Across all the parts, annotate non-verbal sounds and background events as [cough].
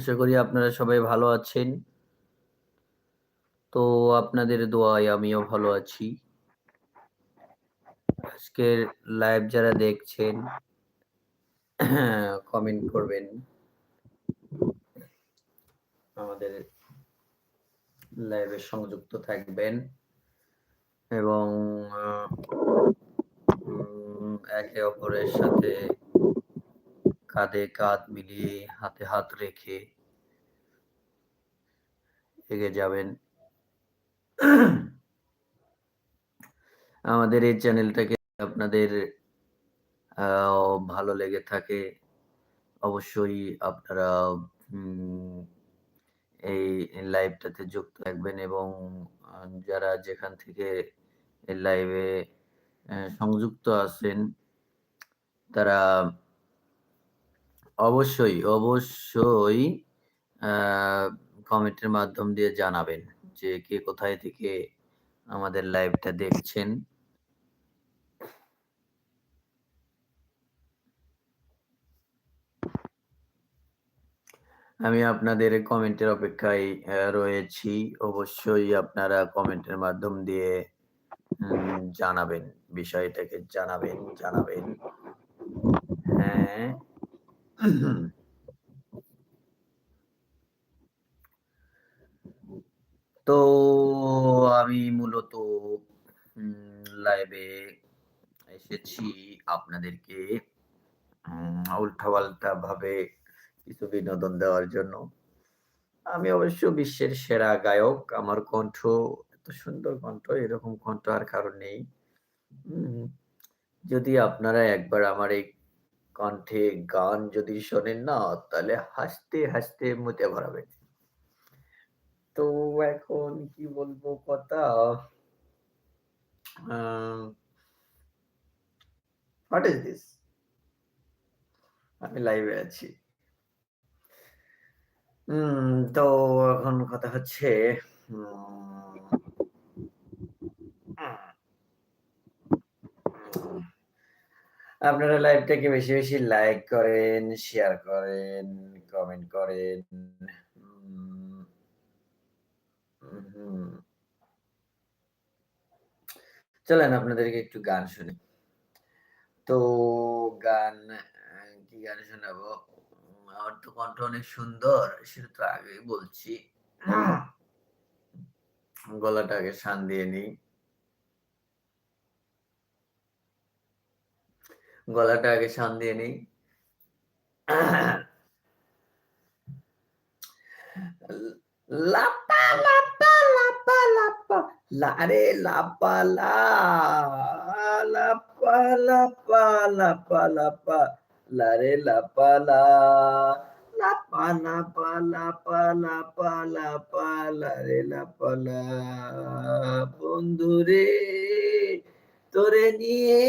আশা করি আপনারা সবাই ভালো আছেন। তো আপনাদের দোয়ায় আমিও ভালো আছি। আজকের লাইভ যারা দেখছেন কমেন্ট করবেন। আমাদের লাইভে সংযুক্ত থাকবেন এবং একে অপরের সাথে কাঁধে কাঁধ মিলিয়ে হাতে হাত রেখে এগিয়ে যাবেন। আমাদের এই চ্যানেলটাকে আপনাদের ভালো লেগে থাকে, অবশ্যই আপনারা এই লাইভটাতে যুক্ত থাকবেন এবং যারা যেখান থেকে লাইভে সংযুক্ত আছেন, তারা অবশ্যই অবশ্যই কমেন্টের মাধ্যম দিয়ে জানাবেন যে কে কোথায় থেকে আমাদের লাইভটা দেখছেন। আমি আপনাদের কমেন্টের অপেক্ষায় রয়েছি। অবশ্যই আপনারা কমেন্টের মাধ্যম দিয়ে জানাবেন, বিষয়টাকে জানাবেন জানাবেন। হ্যাঁ। [clears throat] তো আমি মূলত লাইভে এসেছি আপনাদেরকে উল্টাপাল্টা ভাবে কিছু বিনোদন দেওয়ার জন্য। আমি অবশ্য বিশ্বের সেরা গায়ক, আমার কণ্ঠ এত সুন্দর কণ্ঠ, এরকম কণ্ঠ আর কারণ নেই। যদি আপনারা একবার আমার এই কণ্ঠে গান যদি শোনেন না, তাহলে হাসতে হাসতে মুতে ভরাবেন। তো এখন কি বলব কথা? হোয়াট ইজ দিস আমি লাইভে আছি। তো এখন কথা হচ্ছে আপনারা লাইভটাকে বেশি বেশি লাইক করেন শেয়ার করেন কমেন্ট করেন। চলেন আপনাদেরকে একটু গান শুনি। তো গান কি গান শোনাবো? আমার তো কণ্ঠ অনেক সুন্দর সেটা তো আগেই বলছি। গলাটা আগে শান দিয়ে নিই। গলাটা আগে শান দিয়ে নিই। লাপা লাপা লাপা লাপা লারে লাপা লা লাপা লাপা লাপা লাপা লারে লা। লাপা লাপা লাপা লাপা লাপা লারে লাপা লা। বন্ধুরে, তোরে নিয়ে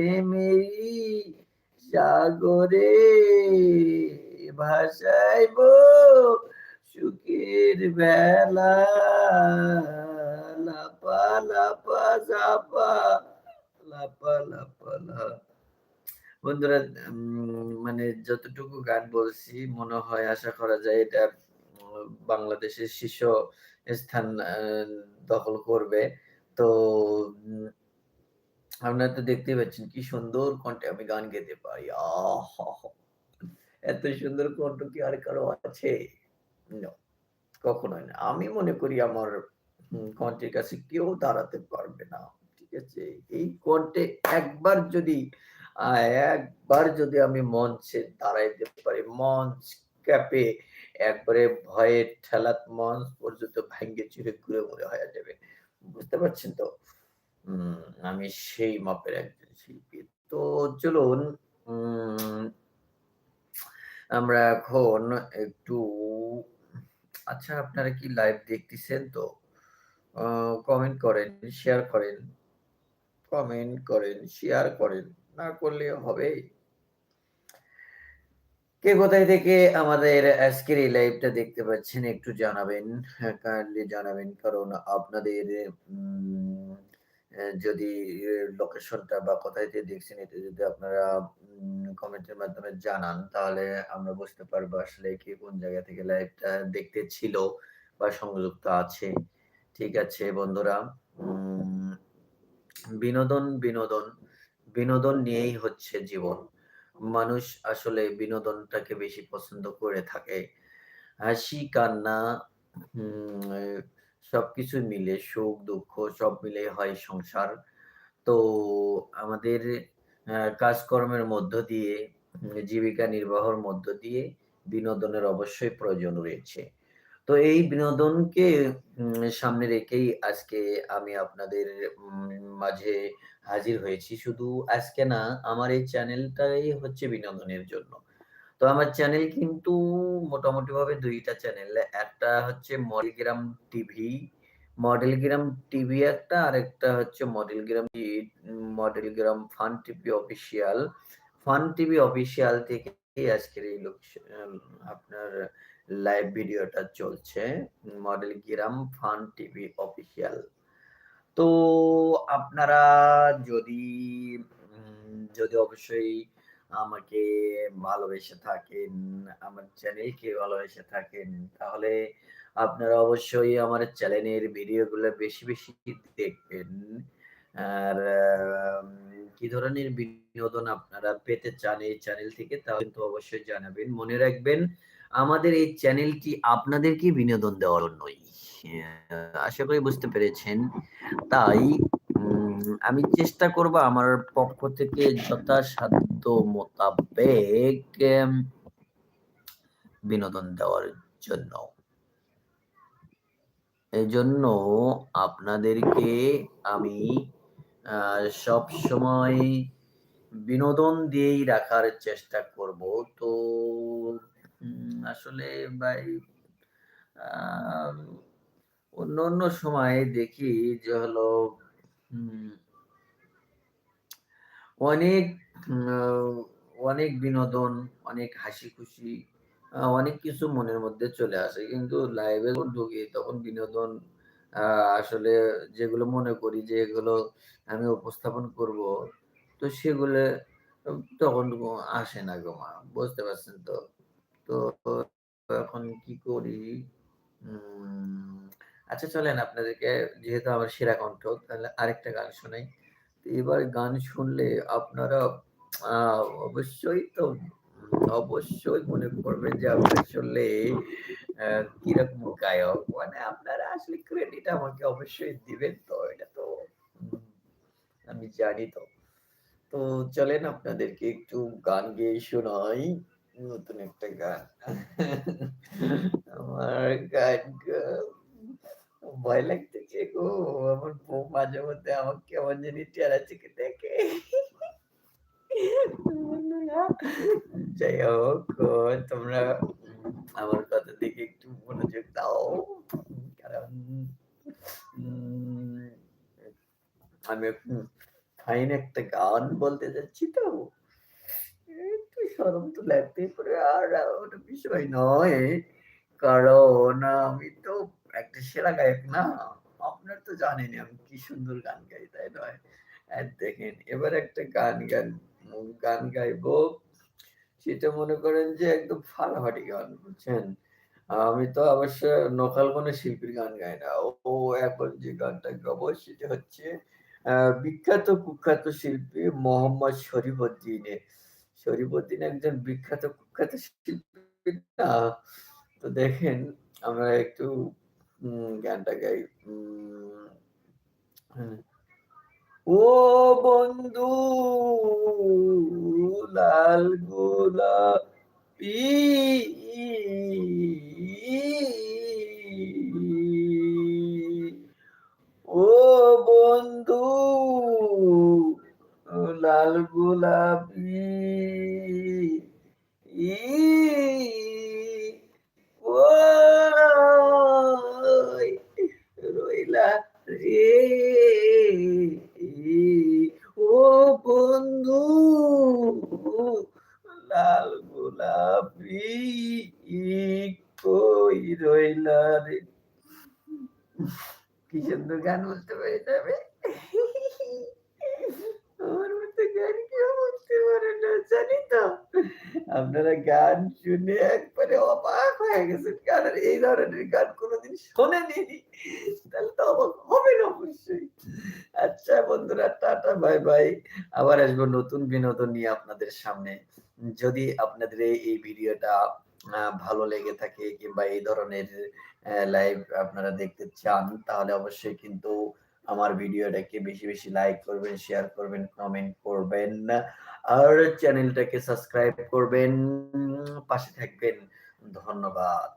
প্রেমেরি সাগরে ভাসাইব সুখের বেলা। লাপা লাপা লাপা লাপা লা বন্ধুরা মানে যতটুকু গান বলছি, মনে হয় আশা করা যায় এটা বাংলাদেশের শীর্ষ স্থান দখল করবে। তো আপনারা তো দেখতেই পাচ্ছেন কি সুন্দর কণ্ঠে আমি গান গেতে পারি। আহ এত সুন্দর কণ্ঠ কি আর কারও আছে? কখনোই না। আমি মনে করি আমার কণ্ঠের কাছে কেউ দাঁড়াতে পারবে না, ঠিক আছে? এই কণ্ঠে একবার যদি একবার যদি আমি মঞ্চে দাঁড়াইতে পারি, মঞ্চ ক্যাপে একবারে ভয়ে ঠেলাত মঞ্চ পর্যন্ত ভাঙ্গে চুরে ঘুরে ঘুরে হয়ে যাবে। বুঝতে পারছেন তো? আমি সেই মাপের একজন শিল্পী। তো চলুন আমরা এখন একটু আচ্ছা আপনারা কি লাইভ দেখতেছেন তো? কমেন্ট করেন শেয়ার করেন। কমেন্ট করেন শেয়ার করেন, না করলে হবে। কে কোথায় থেকে আমাদের আজকের এই লাইভটা দেখতে পাচ্ছেন একটু জানাবেন কাইন্ডলি জানাবেন। কারণ আপনাদের যদি লোকেশনটা বা কোথায় দিয়ে দেখছেন এটা যদি আপনারা কমেন্টের মাধ্যমে জানান তাহলে আমরা বুঝতে পারব আসলে কে কোন জায়গা থেকে লাইভটা দেখতে ছিল বা সংযুক্ত আছে। ঠিক আছে বন্ধুরা। বিনোদন, বিনোদন, বিনোদন নিয়েই হচ্ছে জীবন। মানুষ আসলে বিনোদনটাকে বেশি পছন্দ করে থাকে। হাসি, কান্না সবকিছু মিলে সুখ-দুঃখ সব মিলে হয় সংসার। তো আমাদের কাজকর্মের মধ্য দিয়ে, জীবিকা নির্বাহর মধ্য দিয়ে বিনোদনের অবশ্যই প্রয়োজন রয়েছে। তো এই বিনোদনকে সামনে রেখেই আজকে আমি আপনাদের মাঝে হাজির হয়েছি। শুধু আজকে না, আমার এই চ্যানেলটাই হচ্ছে বিনোদনের জন্য। তো আমার চ্যানেল কিন্তু মোটামুটিভাবে ২ টা চ্যানেল। একটা হচ্ছে মডেলগ্রাম টিভি, মডেলগ্রাম টিভি একটা আর একটা হচ্ছে মডেলগ্রাম মডেলগ্রাম fun TV official. Fun TV official থেকেই আজকের এই আপনার লাইভ ভিডিওটা চলছে। মডেলগ্রাম ফান টিভি অফিসিয়াল। তো আপনারা যদি যদি অবশ্যই আমাকে ভালোবেসে থাকেন, আমার চ্যানেলকে ভালোবেসে থাকেন, তাহলে আপনারা অবশ্যই আমার চ্যানেলের ভিডিওগুলো বেশি, বেশি দেখবেন। আর কি ধরনের বিনোদন আপনারা পেতে চান এই চ্যানেল থেকে তাহলে কিন্তু অবশ্যই জানাবেন। মনে রাখবেন আমাদের এই চ্যানেলটি আপনাদেরকে বিনোদন দেওয়ার জন্যই। আশা করি বুঝতে পেরেছেন। তাই আমি চেষ্টা করব আমার পক্ষ থেকে যথাসাধ্য মোতাবেক বিনোদন দেওয়ার জন্য। এজন্য আপনাদেরকে আমি আ সবসময় বিনোদন দিয়েই রাখার চেষ্টা করব। তো আসলে ভাই অন্য, অন্য সময় দেখি যে হলো অনেক অনেক বিনোদন, অনেক হাসি-খুশি অনেক কিছু মনের মধ্যে চলে আসে। কিন্তু লাইভে ঢুকি তখন বিনোদন আসলে যেগুলো মনে করি যে এগুলো আমি উপস্থাপন করব, তো সেগুলো তখন আসে না গো মা। বুঝতে পারছেন তো? তো এখন কি করি? আচ্ছা চলেন আপনাদেরকে, যেহেতু আমার সেরা কণ্ঠ, তাহলে আরেকটা গান শোনাই। এবার গান শুনলে আপনারা অবশ্যই তো, অবশ্যই মনে করবেন যে আমি আসলে কীরকম গায়ক। মানে আপনারা আসলে ক্রেডিট আমাকে অবশ্যই দিবেন তো, এটা তো আমি জানি তো। তো চলেন আপনাদেরকে একটু গান গেয়ে শোনাই। নতুন একটা গান। [laughs] আমার গান ভয় লাগতেছে গো। আমার বউ মাঝে মধ্যে আমাকে কেমন জানি টেরা চোখে দেখে। বন্ধুরা যাই হোক তোমরা আমার কথা দিকে একটু মনোযোগ দাও। কারণ আমি ফাইন একটা গান বলতে যাচ্ছি তো। একটু শরম তো লাগতেই পারে। আর ওটা বিষয় নয়। কারণ আমি তো একটা সেরা গায়ক না? আপনার তো জানেনই আমি কি সুন্দর গান গাই, তাই নয়? দেখেন এবার একটা গান গান গান গাইবো। সেটা মনে করেন যে একদম ফাটাফাটি গান, বুঝছেন? আমি তো অবশ্য লোকাল কোন শিল্পীর গান গাই না। ও এখন যে গানটা গাবো সেটা হচ্ছে বিখ্যাত কুখ্যাত শিল্পী মোহাম্মদ শরীফুদ্দিনের। শরীফুদ্দিন একজন বিখ্যাত কুখ্যাত শিল্পী না? তো দেখেন আমরা একটু উম গানটা গাই। উম হ্যাঁ। ও বন্ধু লাল গোলাপি ও বন্ধু লাল গোলাপি গান বলতে পারে যাবে আমার কেউ পারে না জানি তো আপনারা গান শুনে একবারে অবাক হয়ে গেছেন কারণ এই ধরনের গান কোনোদিন শোনেনি তাহলে তো অবাক অবশ্যই আচ্ছা বন্ধুরা টাটা বাই বাই আবার আসব নতুন বিনোদন নিয়ে আপনাদের সামনে যদি আপনাদের এই ভিডিওটা ভালো লেগে থাকে কিংবা এই ধরনের লাইভ আপনারা দেখতে চান, তাহলে অবশ্যই কিন্তু আমার ভিডিওটাকে বেশি বেশি লাইক করবেন শেয়ার করবেন কমেন্ট করবেন আর চ্যানেলটাকে সাবস্ক্রাইব করবেন। পাশে থাকবেন। ধন্যবাদ।